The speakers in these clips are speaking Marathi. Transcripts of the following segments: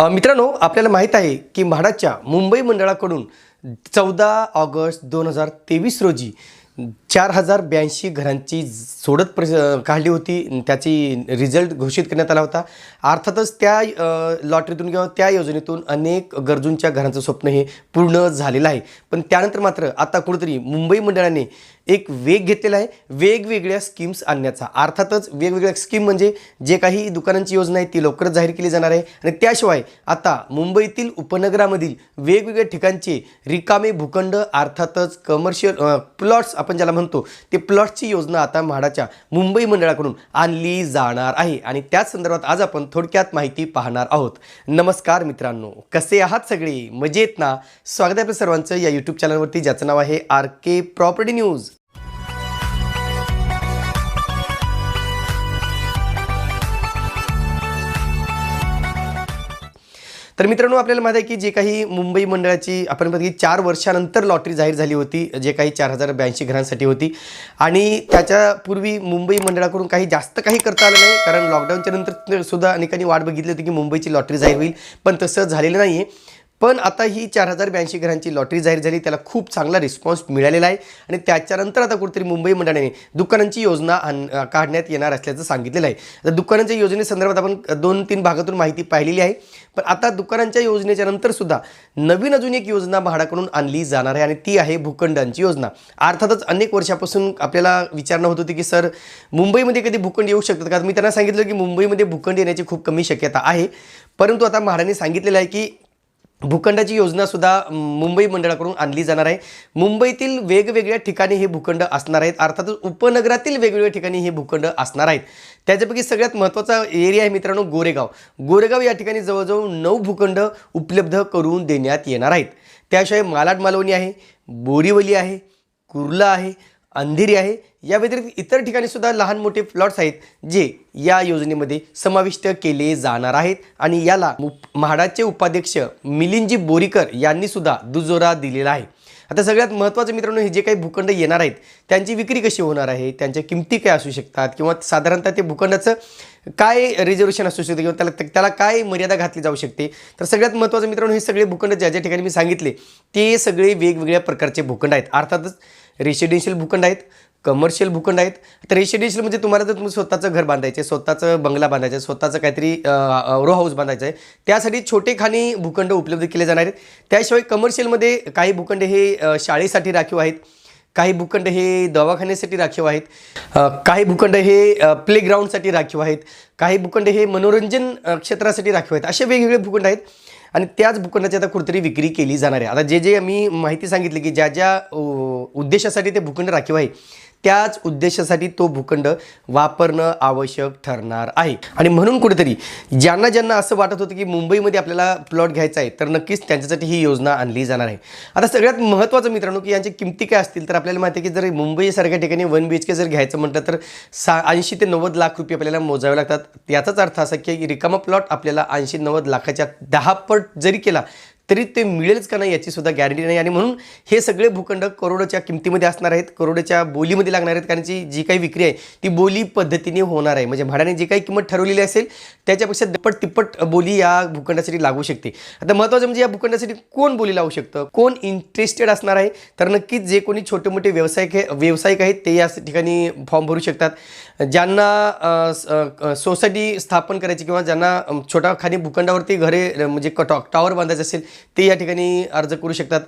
मित्रांनो आपल्याला माहीत आहे की म्हाडाच्या मुंबई मंडळाकडून चौदा ऑगस्ट दोन हजार तेवीस रोजी चार हजार ब्याऐंशी घरांची सोडत प्र काढली होती. त्याची रिझल्ट घोषित करण्यात आला होता. अर्थातच त्या लॉटरीतून किंवा त्या योजनेतून अनेक गरजूंच्या घरांचं स्वप्न हे पूर्ण झालेलं आहे. पण त्यानंतर मात्र आता कुठेतरी मुंबई मंडळाने एक वेग घेतलेला आहे. वेगवेगळ्या स्कीम्स आणण्याचा. अर्थातच वेगवेगळ्या स्कीम म्हणजे जे काही दुकानांची योजना आहे ती लवकरच जाहीर केली जाणार आहे. आणि त्याशिवाय आता मुंबईतील उपनगरामधील वेगवेगळ्या ठिकाणचे रिकामे भूखंड अर्थातच कमर्शियल प्लॉट्स आपण ज्याला म्हणतो ते प्लॉट्सची योजना आता म्हाडाच्या मुंबई मंडळाकडून आणली जाणार आहे. आणि त्याच संदर्भात आज आपण थोडक्यात माहिती पाहणार आहोत. नमस्कार मित्रांनो. कसे आहात सगळे? मजेत ना? स्वागत आहे आपल्या सर्वांचं या यूट्यूब चॅनलवरती ज्याचं नाव आहे आर के प्रॉपर्टी न्यूज. तर मित्रांनो आपल्याला माहिती आहे की जे काही मुंबई मंडळाची आपण बघितली की चार वर्षानंतर लॉटरी जाहीर झाली होती जे काही चार हजार ब्याऐंशी घरांसाठी होती. आणि त्याच्यापूर्वी मुंबई मंडळाकडून काही जास्त काही करता आलं नाही कारण लॉकडाऊनच्या नंतर सुद्धा अनेकांनी वाट बघितली होती की मुंबईची लॉटरी जाहीर होईल. पण तसं झालेलं नाही आहे पण आता ही चार हजार ब्याऐंशी घरांची लॉटरी जाहीर झाली. त्याला खूप चांगला रिस्पॉन्स मिळालेला आहे. आणि त्याच्यानंतर आता कुठेतरी मुंबई मंडळाने दुकानांची योजना आण काढण्यात येणार असल्याचं सांगितलेलं आहे. आता दुकानांच्या योजनेसंदर्भात आपण दोन तीन भागातून माहिती पाहिलेली आहे. पण आता दुकानांच्या योजनेच्या नंतर सुद्धा नवीन अजून एक योजना म्हाडाकडून आणली जाणार आहे. आणि ती आहे भूखंडांची योजना. अर्थातच अनेक वर्षापासून आपल्याला विचारणं होत होती की सर मुंबईमध्ये कधी भूखंड येऊ शकतात का? मी त्यांना सांगितलं की मुंबईमध्ये भूखंड येण्याची खूप कमी शक्यता आहे. परंतु आता म्हाडाने सांगितलेलं आहे की भूखंडाची योजनासुद्धा मुंबई मंडळाकडून आणली जाणार आहे. मुंबईतील वेगवेगळ्या ठिकाणी हे भूखंड असणार आहेत. अर्थातच उपनगरातील वेगवेगळ्या ठिकाणी हे भूखंड असणार आहेत. त्याच्यापैकी सगळ्यात महत्त्वाचा एरिया आहे मित्रांनो गोरेगाव. गोरेगाव या ठिकाणी जवळजवळ नऊ भूखंड उपलब्ध करून देण्यात येणार आहेत. त्याशिवाय मालाड मालवणी आहे बोरीवली आहे कुर्ला आहे अंधेरी आहे. या व्यतिरिक्त इतर ठिकाणी सुद्धा लहान मोठे प्लॉट्स आहेत जे या योजनेमध्ये समाविष्ट केले जाणार आहेत. आणि याला मु- म्हाडाचे उपाध्यक्ष मिलिंदजी बोरीकर यांनी सुद्धा दुजोरा दिलेला आहे. आता सगळ्यात महत्त्वाचं मित्रांनो हे जे काही भूखंड येणार आहेत त्यांची विक्री कशी होणार आहे? त्यांच्या किमती काय असू शकतात? किंवा साधारणतः ते भूखंडाचं काय रिझर्वेशन असू शकते? किंवा त्याला त्याला काय मर्यादा घातली जाऊ शकते? तर सगळ्यात महत्त्वाचं मित्रांनो हे सगळे भूखंड ज्या ज्या ठिकाणी मी सांगितले ते सगळे वेगवेगळ्या प्रकारचे भूखंड आहेत. अर्थातच रेसिडेन्शियल भूखंड आहेत कमर्शियल भूखंड आहेत. तर रेसिडेन्शियल म्हणजे तुम्हाला जर तुम्ही स्वतःचं घर बांधायचं आहे स्वतःचं बंगला बांधायचं आहे स्वतःचं काहीतरी रो हाऊस बांधायचं आहे त्यासाठी छोटे खाणी भूखंड उपलब्ध केले जाणार आहेत. त्याशिवाय कमर्शियलमध्ये काही भूखंड हे शाळेसाठी राखीव आहेत काही भूखंड हे दवाखान्यासाठी राखीव आहेत काही भूखंड हे प्लेग्राऊंडसाठी राखीव आहेत काही भूखंड हे मनोरंजन क्षेत्रासाठी राखीव आहेत. असे वेगवेगळे भूखंड आहेत. आणि त्याच भूखंडाची आता कुठेतरी विक्री केली जाणार आहे. आता जे जे मी माहिती सांगितली की ज्या ज्या उद्देशासाठी ते भूखंड राखीव आहे त्याच उद्देशासाठी तो भूखंड वापरणं आवश्यक ठरणार आहे. आणि म्हणून कुठेतरी ज्यांना ज्यांना असं वाटत होतं की मुंबईमध्ये आपल्याला प्लॉट घ्यायचा आहे तर नक्कीच त्यांच्यासाठी ही योजना आणली जाणार आहे. आता सगळ्यात महत्त्वाचं मित्रांनो की यांच्या किमती काय असतील तर आपल्याला माहिती आहे की जर मुंबईसारख्या ठिकाणी वन बी एच के जर घ्यायचं म्हटलं तर सा ऐंशी ते नव्वद लाख रुपये आपल्याला मोजावे लागतात. याचाच अर्थ असा की रिकामा प्लॉट आपल्याला ऐंशी नव्वद लाखाच्या दहा पट जरी केला तरी ते मिळेलच का नाही याची सुद्धा गॅरंटी नाही. आणि म्हणून हे सगळे भूखंड करोडोच्या किमतीमध्ये असणार आहेत करोडोच्या बोलीमध्ये लागणार आहेत. कारण जी जी काही विक्री आहे ती बोली पद्धतीने होणार आहे. म्हणजे भाड्याने जी काही किंमत ठरवलेली असेल त्याच्यापेक्षा दप्पट तिप्पट बोली या भूखंडासाठी लागू शकते. आता महत्त्वाचं म्हणजे या भूखंडासाठी कोण बोली लावू शकतं? कोण इंटरेस्टेड असणार आहे? तर नक्कीच जे कोणी छोटे मोठे व्यावसायिक हे व्यावसायिक आहेत ते या ठिकाणी फॉर्म भरू शकतात. ज्यांना सोसायटी स्थापन करायची किंवा ज्यांना अम, छोटा खाली भूखंडावरती घरे म्हणजे कटॉ टॉवर बांधायचं असेल ते या ठिकाणी अर्ज करू शकतात.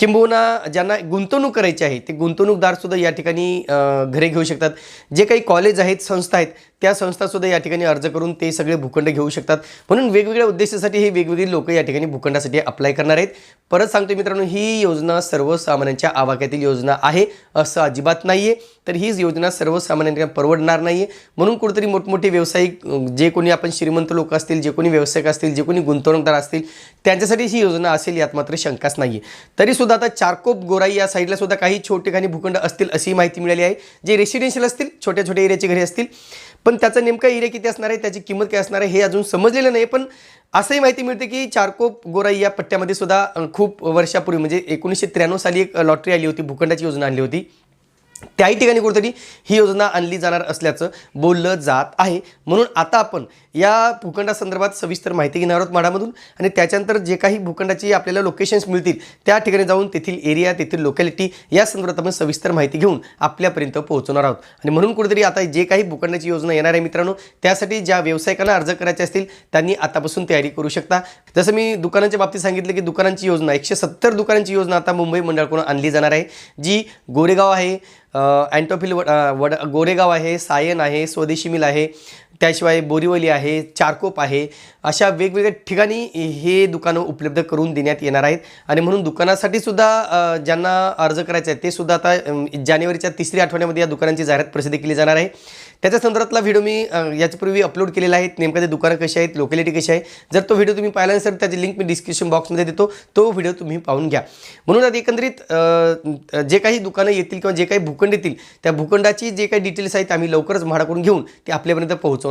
किंबहुना ज्यांना गुंतवणूक करायची आहे ते गुंतवणूकदारसुद्धा या ठिकाणी घरे घेऊ शकतात. जे काही कॉलेज आहेत संस्था आहेत त्या संस्थासुद्धा या ठिकाणी अर्ज करून ते सगळे भूखंड घेऊ शकतात. म्हणून वेगवेगळ्या उद्देशासाठी हे वेगवेगळी लोक या ठिकाणी भूखंडासाठी अप्लाय करणार आहेत. परत सांगतो मित्रांनो ही योजना सर्वसामान्यांच्या आवाक्यातील योजना आहे असं अजिबात नाही आहे तर हीच योजना सर्वसामान्यांना परवडणार नाही आहे म्हणून कुठेतरी मोठमोठे व्यावसायिक जे कोणी आपण श्रीमंत लोक असतील जे कोणी व्यावसायिक असतील जे कोणी गुंतवणूकदार असतील त्यांच्यासाठी ही योजना असेल यात मात्र शंकाच नाही आहे तरीसुद्धा आता चारकोप गोराई या साईडला सुद्धा काही छोटे काही भूखंड असतील अशी माहिती मिळाली आहे. जे रेसिडेन्शियल असतील छोट्या छोट्या एरियाचे घरे असतील पण त्याचा नेमका एरिया किती असणार आहे त्याची किंमत काय असणार आहे हे अजून समजलेलं नाही. पण असंही माहिती मिळते की चारकोप गोराई या पट्ट्यामध्ये सुद्धा खूप वर्षापूर्वी म्हणजे एकोणीसशे त्र्याण्णव साली एक लॉटरी आली होती भूखंडाची योजना आणली होती. त्याही ठिकाणी कुठेतरी ही योजना आणली जाणार असल्याचं बोललं जात आहे. म्हणून आता आपण या भूखंडासंदर्भात सविस्तर माहिती घेणार आहोत माडामधून आणि त्याच्यानंतर जे काही भूखंडाची आपल्याला लोकेशन्स मिळतील त्या ठिकाणी जाऊन तेथील एरिया तेथील लोकॅलिटी या संदर्भात आपण सविस्तर माहिती घेऊन आपल्यापर्यंत पोहोचवणार आहोत. आणि म्हणून कुठेतरी आता जे काही भूखंडाची योजना येणार आहे मित्रांनो त्यासाठी ज्या व्यावसायिकांना अर्ज करायचे असतील त्यांनी आतापासून तयारी करू शकता. जसं मी दुकानांच्या बाबतीत सांगितलं की दुकानांची योजना एकशे सत्तर दुकानांची योजना आता मुंबई मंडळाकडून आणली जाणार आहे जी गोरेगाव आहे अँटोफिल वड वड गोरेगाव आहे सायन आहे स्वदेशी मिल आहे. त्याशिवाय बोरिवली आहे चारकोप आहे अशा वेगवेगळ्या ठिकाणी हे दुकानं उपलब्ध करून देण्यात येणार आहेत. आणि म्हणून दुकानासाठी सुद्धा ज्यांना अर्ज करायचा आहे ते सुद्धा आता जानेवारीच्या तिसऱ्या आठवड्यामध्ये या दुकानांची जाहिरात प्रसिद्ध केली जाणार आहे. त्याच्या संदर्भातला व्हिडिओ मी याच्यापूर्वी अपलोड केलेला आहे. नेमकं ते दुकानं कशी आहेत लोकॅलिटी कशी आहे जर तो व्हिडिओ तुम्ही पाहिला नसेल त्याची लिंक मी डिस्क्रिप्शन बॉक्समध्ये देतो. तो व्हिडिओ तुम्ही पाहून घ्या. म्हणून आता एकंदरीत जे काही दुकानं येतील किंवा जे काही भूखंड येतील त्या भूखंडाची जे काही डिटेल्स आहेत आम्ही लवकरच म्हाडाकडून घेऊन ते आपल्यापर्यंत पोहोचवणार